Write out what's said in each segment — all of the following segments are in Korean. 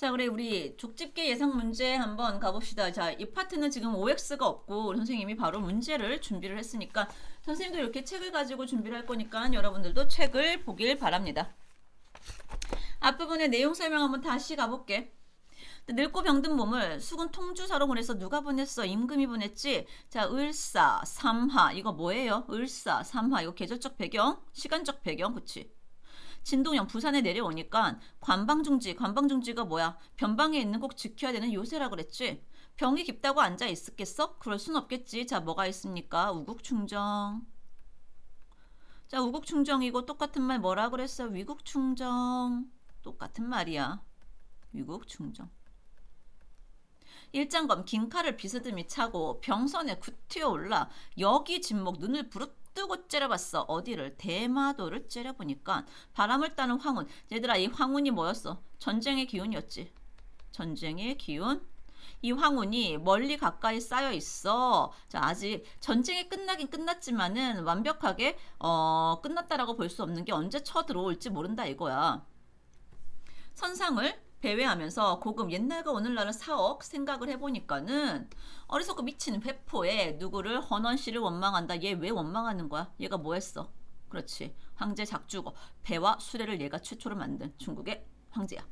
자, 그래 우리 족집게 예상 문제 한번 가봅시다. 자, 이 파트는 지금 OX가 없고 선생님이 바로 문제를 준비를 했으니까 선생님도 이렇게 책을 가지고 준비를 할 거니까 여러분들도 책을 보길 바랍니다. 앞부분의 내용 설명 한번 다시 가볼게. 늙고 병든 몸을 수군 통주사로 보내서 누가 보냈어? 임금이 보냈지? 자, 을사, 삼하. 이거 뭐예요? 을사, 삼하. 이거 계절적 배경, 시간적 배경, 그치? 진동영 부산에 내려오니까 관방중지, 관방중지가 뭐야? 변방에 있는 꼭 지켜야 되는 요새라 그랬지? 병이 깊다고 앉아 있었겠어? 그럴 순 없겠지. 자, 뭐가 있습니까? 우국충정. 자, 우국충정이고 똑같은 말 뭐라 그랬어? 위국충정. 똑같은 말이야. 위국충정. 일장검 긴 칼을 비스듬히 차고 병선에 굿튀어 올라 여기 진목 눈을 부릅 뜨고 째려봤어. 어디를? 대마도를 째려보니까 바람을 따는 황혼. 얘들아 이 황혼이 뭐였어? 전쟁의 기운이었지. 전쟁의 기운? 이 황혼이 멀리 가까이 쌓여 있어. 자, 아직 전쟁이 끝나긴 끝났지만은 완벽하게 어, 끝났다라고 볼 수 없는 게 언제 쳐들어올지 모른다 이거야. 선상을 배회하면서 고금 옛날과 오늘날은 사억 생각을 해보니까는 어리석고 미친 회포에 누구를 헌원 씨를 원망한다. 얘 왜 원망하는 거야? 얘가 뭐 했어? 그렇지. 황제 작주고 배와 수레를 얘가 최초로 만든 중국의 황제야.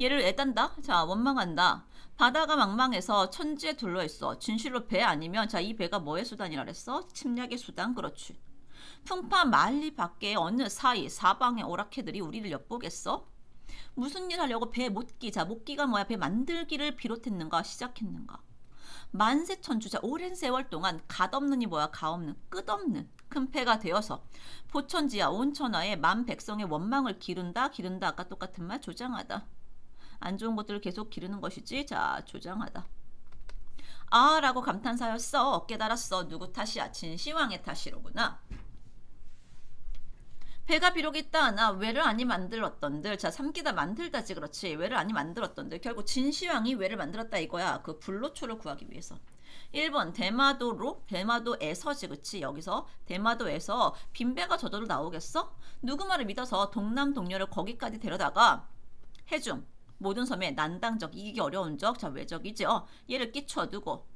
얘를 애단다? 자, 원망한다. 바다가 망망해서 천지에 둘러 있어. 진실로 배 아니면 자, 이 배가 뭐의 수단이라 그랬어? 침략의 수단. 그렇지. 풍파 만리 밖에 어느 사이 사방의 오락해들이 우리를 엿보겠어? 무슨 일 하려고 배 못기 자 못기가 뭐야 배 만들기를 비롯했는가 시작했는가? 만세천주자 오랜 세월 동안 갓없는 이 뭐야 가없는 끝없는 큰 패가 되어서 보천지야 온천하에 만 백성의 원망을 기른다 기른다 아까 똑같은 말 조장하다. 안 좋은 것들을 계속 기르는 것이지 자 조장하다. 아 라고 감탄사였어. 깨달았어. 누구 탓이야? 진시황의 탓이로구나 배가 비록 있다 하나 왜를 아니 만들었던들. 자 삼기다 만들다지 그렇지. 왜를 아니 만들었던들. 결국 진시황이 왜를 만들었다 이거야. 그 불로초를 구하기 위해서. 1번 대마도로 대마도에서지 그치? 여기서 대마도에서 빈배가 저절로 나오겠어? 누구 말을 믿어서 동남 동료를 거기까지 데려다가 해중 모든 섬에 난당적 이기기 어려운 적 자 외적이죠 얘를 끼쳐두고.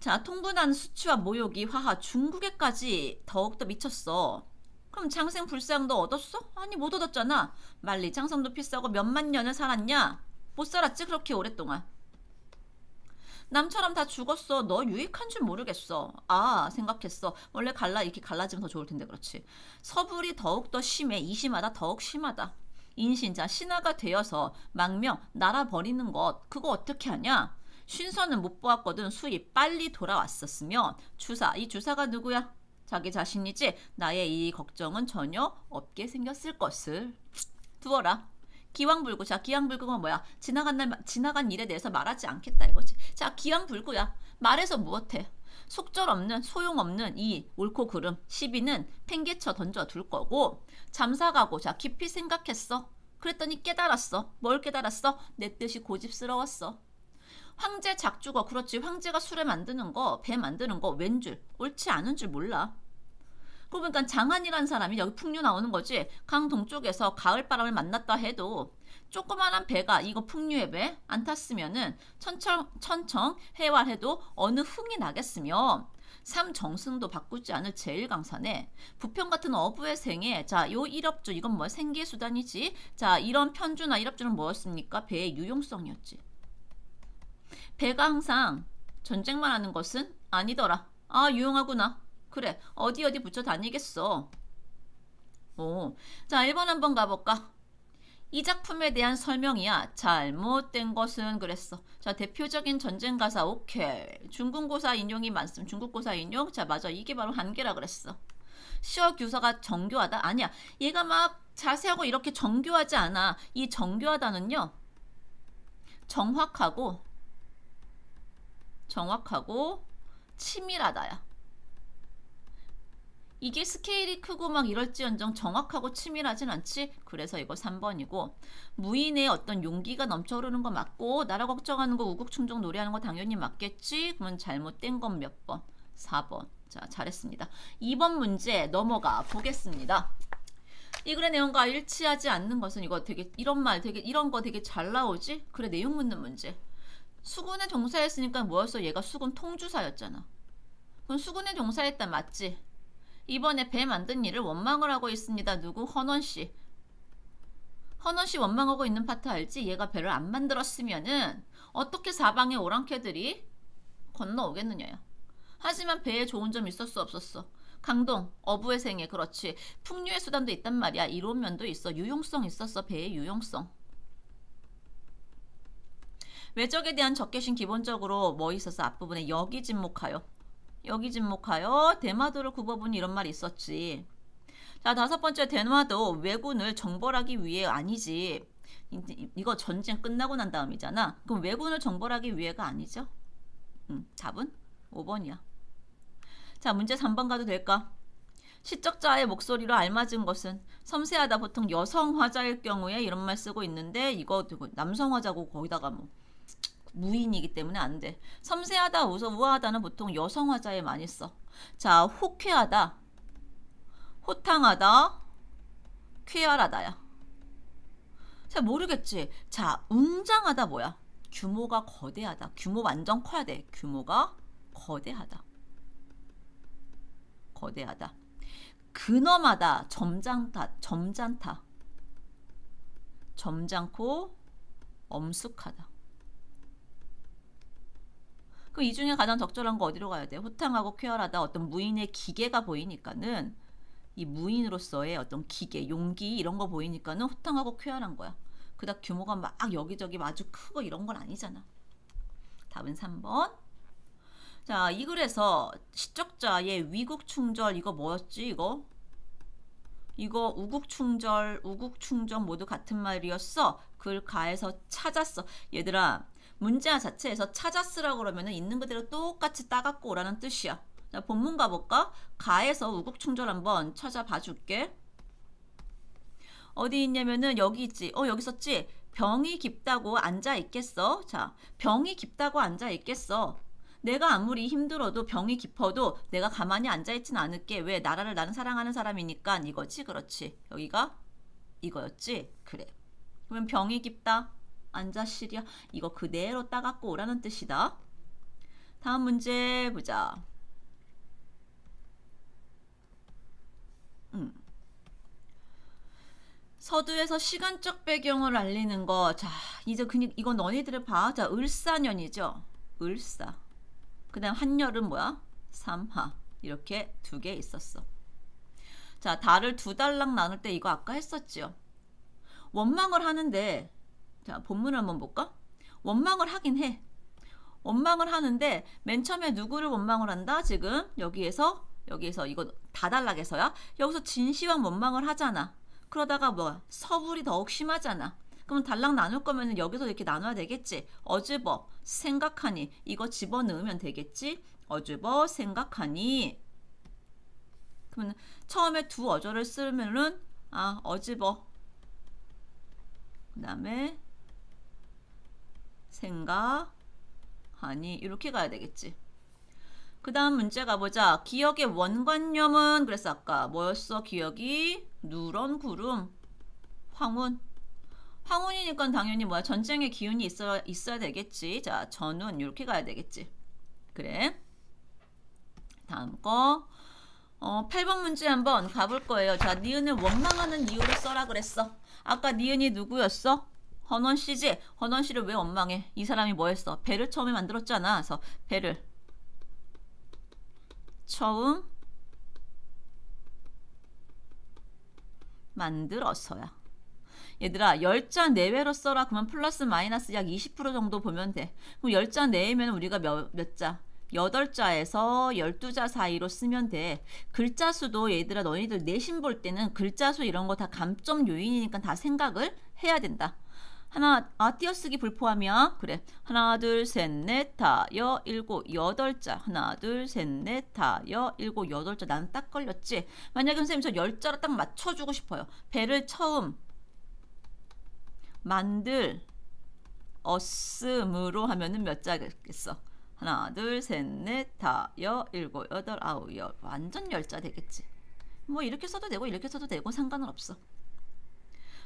자 통분한 수치와 모욕이 화하 중국에까지 더욱더 미쳤어 그럼 장생 불상도 얻었어? 아니 못 얻었잖아. 만리 장성도 비싸고 몇만 년을 살았냐? 못 살았지 그렇게 오랫동안. 남처럼 다 죽었어. 너 유익한 줄 모르겠어. 아 생각했어. 원래 갈라 이렇게 갈라지면 더 좋을 텐데 그렇지. 서불이 더욱 더 심해. 이 심하다 더욱 심하다. 인신자 신하가 되어서 망명 나라 버리는 것 그거 어떻게 하냐? 쉰서는 못 보았거든. 수입 빨리 돌아왔었으면 주사 이 주사가 누구야? 자기 자신이지 나의 이 걱정은 전혀 없게 생겼을 것을. 두어라. 기왕불구 자. 기왕불구가 뭐야? 지나간 날 지나간 일에 대해서 말하지 않겠다 이거지. 자 기왕불구야. 말해서 무엇해? 속절 없는 소용없는 이 옳고 그름 시비는 팽개쳐 던져 둘 거고 잠사가고 자 깊이 생각했어. 그랬더니 깨달았어. 뭘 깨달았어? 내 뜻이 고집스러웠어 황제 작주거 그렇지. 황제가 술을 만드는 거 배 만드는 거 왠 줄 옳지 않은 줄 몰라. 그러니까 장한이라는 사람이 여기 풍류 나오는 거지. 강 동쪽에서 가을바람을 만났다 해도 조그만한 배가 이거 풍류의 배 안 탔으면은 천청 천청 해활해도 어느 흥이 나겠으며. 삼정승도 바꾸지 않을 제일강산에 부평 같은 어부의 생에 자 요 일업주 이건 뭐 생계 수단이지. 자 이런 편주나 일업주는 뭐였습니까? 배의 유용성이었지 배가 항상 전쟁만 하는 것은 아니더라. 아, 유용하구나. 그래, 어디 어디 붙여 다니겠어. 오, 자, 1번 한번 가볼까? 이 작품에 대한 설명이야. 잘못된 것은 그랬어. 자, 대표적인 전쟁 가사, 오케이. 중국고사 인용이 많음. 중국고사 인용? 자, 맞아. 이게 바로 한계라 그랬어. 시어 교사가 정교하다? 아니야. 얘가 막 자세하고 이렇게 정교하지 않아. 이 정교하다는요. 정확하고 정확하고 치밀하다야. 이게 스케일이 크고 막 이럴지언정 정확하고 치밀하진 않지? 그래서 이거 3번이고 무인의 어떤 용기가 넘쳐흐르는 거 맞고 나라 걱정하는 거 우국충정 노래하는 거 당연히 맞겠지? 그러면 잘못된 건 몇 번? 4번. 자 잘했습니다. 2번 문제 넘어가 보겠습니다. 이 글의 내용과 일치하지 않는 것은 이거 되게 이런 말 되게 이런 거 되게 잘 나오지? 그래 내용 묻는 문제. 수군에 종사했으니까 뭐였어? 얘가 수군 통주사였잖아. 그럼 수군에 종사했다 맞지? 이번에 배 만든 일을 원망을 하고 있습니다. 누구? 헌원 씨. 헌원 씨 원망하고 있는 파트 알지? 얘가 배를 안 만들었으면은 어떻게 사방의 오랑캐들이 건너오겠느냐요. 하지만 배에 좋은 점 있을 수 없었어. 강동, 어부의 생애, 그렇지. 풍류의 수단도 있단 말이야. 이로운 면도 있어. 유용성 있었어. 배의 유용성. 외적에 대한 적개심 기본적으로 뭐 있었어? 앞부분에 여기 진목하여. 여기 진목하여 대마도를 굽어보니 이런 말이 있었지. 자 다섯 번째 대마도 왜군을 정벌하기 위해 아니지. 이- 이거 전쟁 끝나고 난 다음이잖아. 그럼 왜군을 정벌하기 위해가 아니죠? 음, 답은 5번이야. 자, 문제 3번 가도 될까? 시적자의 목소리로 알맞은 것은 섬세하다 보통 여성 화자일 경우에 이런 말 쓰고 있는데 이거 남성 화자고 거기다가 뭐 무인이기 때문에 안 돼. 섬세하다, 우서 우아하다는 보통 여성 화자에 많이 써. 자, 호쾌하다, 호탕하다, 쾌활하다야. 잘 모르겠지. 자, 웅장하다 뭐야? 규모가 거대하다. 규모 완전 커야 돼. 규모가 거대하다. 거대하다. 근엄하다. 점잖다. 점잖다. 점잖고 엄숙하다. 그 이 중에 가장 적절한 거 어디로 가야 돼? 호탕하고 쾌활하다. 어떤 무인의 기계가 보이니까는 이 무인으로서의 어떤 기계, 용기 이런 거 보이니까는 호탕하고 쾌활한 거야. 그닥 규모가 막 여기저기 아주 크고 이런 건 아니잖아. 답은 3번. 자, 이 글에서 시적자의 위국 충절 이거 뭐였지 이거? 이거 우국충절, 우국충전 모두 같은 말이었어. 글 가에서 찾았어. 얘들아, 문자 자체에서 찾았으라고 그러면은 있는 그대로 똑같이 따갖고 오라는 뜻이야. 자, 본문 가볼까? 가에서 우국충절 한번 찾아봐 줄게. 어디 있냐면은 여기 있지. 어, 여기 있었지? 병이 깊다고 앉아 있겠어? 자, 병이 깊다고 앉아 있겠어. 내가 아무리 힘들어도 병이 깊어도 내가 가만히 앉아 있진 않을게. 왜? 나라를 나는 사랑하는 사람이니까 이거지. 그렇지. 여기가 이거였지. 그래. 그러면 병이 깊다. 앉아 시리야. 이거 그대로 따갖고 오라는 뜻이다. 다음 문제 보자. 음. 서두에서 시간적 배경을 알리는 거. 자, 이제 그니 이건 너희들을 봐. 자, 을사년이죠. 을사. 그다음 한열은 뭐야? 삼하. 이렇게 두 개 있었어. 자, 달을 두 달락 나눌 때 이거 아까 했었지요. 원망을 하는데 자, 본문을 한번 볼까? 원망을 하긴 해. 원망을 하는데 맨 처음에 누구를 원망을 한다? 지금 여기에서 여기에서 이거 다달락에서야 여기서 진시황 원망을 하잖아. 그러다가 뭐 서불이 더욱 심하잖아. 그럼 달락 나눌 거면 여기서 이렇게 나눠야 되겠지. 어즈버 생각하니 이거 집어 넣으면 되겠지. 어즈버 생각하니. 그러면 처음에 두 어조를 쓰면은 아 어즈버. 그다음에 생각하니 이렇게 가야 되겠지. 그 다음 문제 가보자. 기억의 원관념은 그래서 아까 뭐였어? 기억이 누런 구름 황혼 황혼이니까 당연히 뭐야 전쟁의 기운이 있어, 있어야 되겠지. 자 전운 이렇게 가야 되겠지. 그래. 다음 거. 어, 8번 문제 한번 가볼 거예요. 자, 니은을 원망하는 이유를 써라 그랬어. 아까 니은이 누구였어? 헌원 씨지? 헌원 씨를 왜 원망해? 이 사람이 뭐 했어? 배를 처음에 만들었잖아. 그래서 배를 처음 만들어서야. 얘들아, 열자 내외로 써라. 그러면 플러스 마이너스 약 20% 정도 보면 돼. 그럼 열자 내외면 우리가 몇, 몇 자? 8자에서 12자 사이로 쓰면 돼. 글자 수도 얘들아 너희들 내신 볼 때는 글자 수 이런 거 다 감점 요인이니까 다 생각을 해야 된다. 하나 아 띄어쓰기 불포함이야. 그래. 하나 둘 셋 넷 다 여 일곱 여덟 자. 하나 둘 셋 넷 다 여 일곱 여덟 자. 나는 딱 걸렸지. 만약에 선생님 저 열 자로 딱 맞춰주고 싶어요. 배를 처음 만들 어슴으로 하면은 몇 자겠어? 하나, 둘, 셋, 넷, 다, 여, 일곱, 여덟, 아홉, 열. 완전 열 자 되겠지. 뭐 이렇게 써도 되고 이렇게 써도 되고 상관은 없어.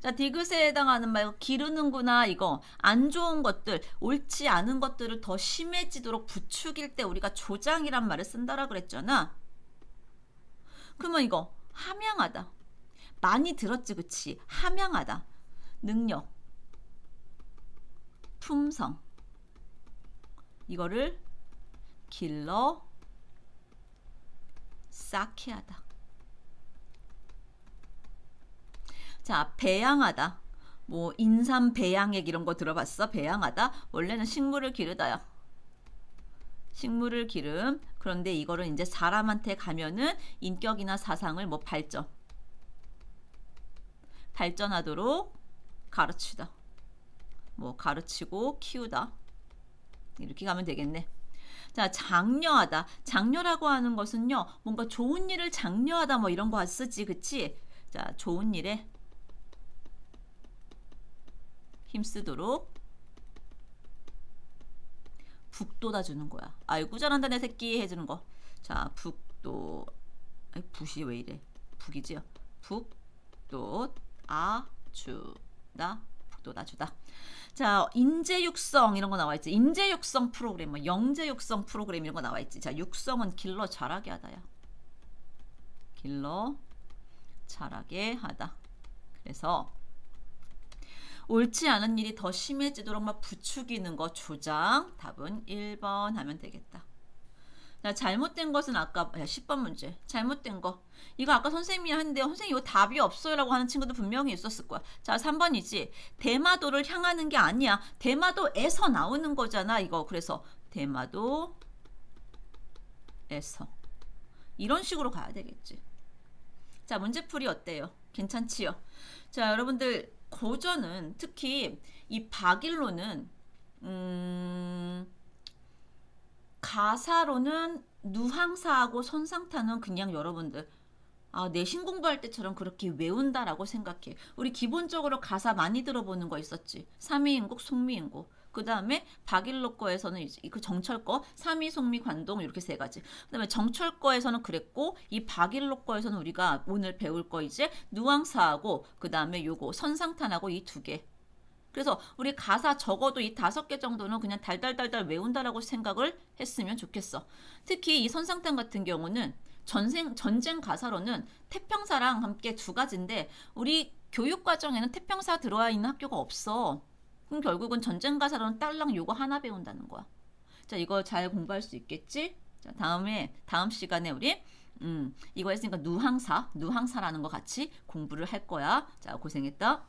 자, 디귿에 해당하는 말 기르는구나 이거 안 좋은 것들 옳지 않은 것들을 더 심해지도록 부추길 때 우리가 조장이란 말을 쓴다라 그랬잖아. 그러면 이거 함양하다. 많이 들었지 그치? 함양하다. 능력. 품성. 이거를 길러 쌓게 하다. 자, 배양하다. 뭐 인삼 배양액 이런 거 들어봤어? 배양하다. 원래는 식물을 기르다야. 식물을 기름. 그런데 이거를 이제 사람한테 가면은 인격이나 사상을 뭐 발전. 발전하도록 가르치다. 뭐 가르치고 키우다. 이렇게 가면 되겠네. 자, 장려하다. 장려라고 하는 것은요, 뭔가 좋은 일을 장려하다 뭐 이런 거 쓰지, 그치? 자, 좋은 일에 힘쓰도록 북돋아 주는 거야. 아이고 잘한다 내 새끼 해주는 거. 자, 북도 아이 붓이 왜 이래? 북이지요. 북돋 아주다 북돋아 주다. 자, 인재 육성 이런 거 나와 있지. 인재 육성 프로그램, 뭐 영재 육성 프로그램 이런 거 나와 있지. 자, 육성은 길러 잘하게 하다야. 길러 잘하게 하다. 그래서 옳지 않은 일이 더 심해지도록 막 부추기는 거 조장. 답은 1번 하면 되겠다. 자, 잘못된 것은 아까 야, 10번 문제. 잘못된 거. 이거 아까 선생님이 하는데 선생님 이거 답이 없어요라고 하는 친구도 분명히 있었을 거야. 자, 3번이지. 대마도를 향하는 게 아니야. 대마도에서 나오는 거잖아, 이거. 그래서 대마도에서 이런 식으로 가야 되겠지. 자, 문제풀이 어때요? 괜찮지요? 자, 여러분들 고전은 특히 이 박일로는 음, 가사로는 누항사하고 선상타는 그냥 여러분들 아, 내신 공부할 때처럼 그렇게 외운다라고 생각해. 우리 기본적으로 가사 많이 들어보는 거 있었지. 삼위인국, 송미인국. 그 다음에 박일로 거에서는 그 정철 거, 삼위, 송미, 관동 이렇게 세 가지. 그 다음에 정철 거에서는 그랬고 이 박일로 거에서는 우리가 오늘 배울 거 이제 누앙사하고 그 다음에 요거 선상탄하고 이 두 개. 그래서 우리 가사 적어도 이 다섯 개 정도는 그냥 달달달달 외운다라고 생각을 했으면 좋겠어. 특히 이 선상탄 같은 경우는 전생 전쟁 가사로는 태평사랑 함께 두 가지인데 우리 교육 과정에는 태평사 들어와 있는 학교가 없어. 그럼 결국은 전쟁 가사로는 딸랑 요거 하나 배운다는 거야. 자, 이거 잘 공부할 수 있겠지? 자, 다음에 다음 시간에 우리 음, 이거 했으니까 누항사, 누항사라는 거 같이 공부를 할 거야. 자, 고생했다.